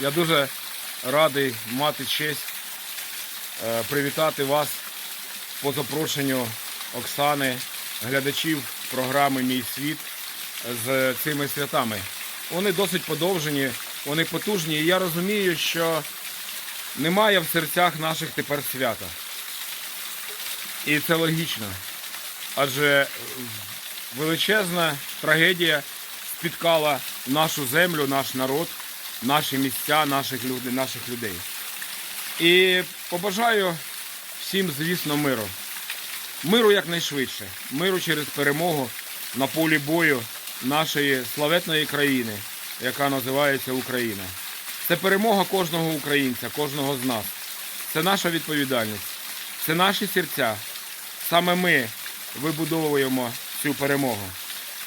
Я дуже радий мати честь е, привітати вас по запрошенню Оксани, глядачів програми Мій світ з цими святами. Вони досить подовжені, вони потужні, і я розумію, що немає в серцях наших тепер свята. І це логічно. Адже величезна трагедія спіткала нашу землю, наш народ, наші місця, наших, люд- наших людей. І побажаю всім, звісно, миру. Миру якнайшвидше. Миру через перемогу на полі бою нашої славетної країни, яка називається Україна. Це перемога кожного українця, кожного з нас. Це наша відповідальність, це наші серця. Саме ми вибудовуємо цю перемогу.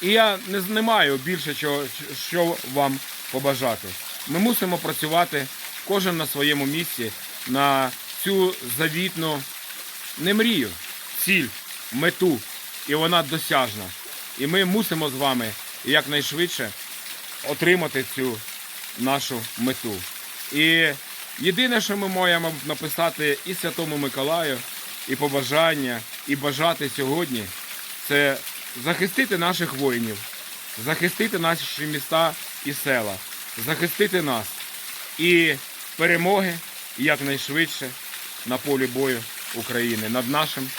І я не маю більше чого, що вам побажати. Ми мусимо працювати кожен на своєму місці на цю завітну не мрію, ціль, мету, і вона досяжна. І ми мусимо з вами якнайшвидше отримати цю нашу мету. І єдине, що ми маємо написати і Святому Миколаю, і побажання, і бажати сьогодні, це захистити наших воїнів, захистити наші міста і села, захистити нас і перемоги якнайшвидше на полі бою України над нашим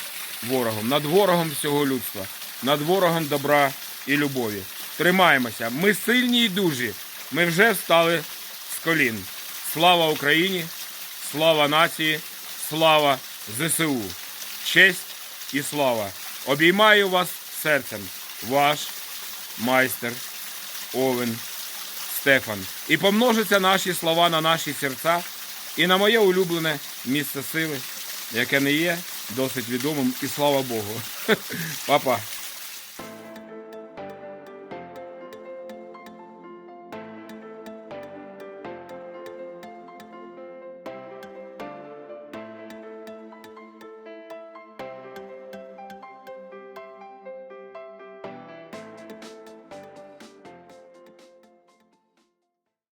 ворогом, над ворогом всього людства, над ворогом добра і любові. Тримаємося. Ми сильні і дужі. Ми вже встали з колін. Слава Україні! Слава нації! Слава ЗСУ! Честь і слава! Обіймаю вас серцем, ваш майстер Овен Стефан. І помножаться наші слова на наші серця і на моє улюблене місце сили, яке не є досить відомим, і слава Богу. Папа.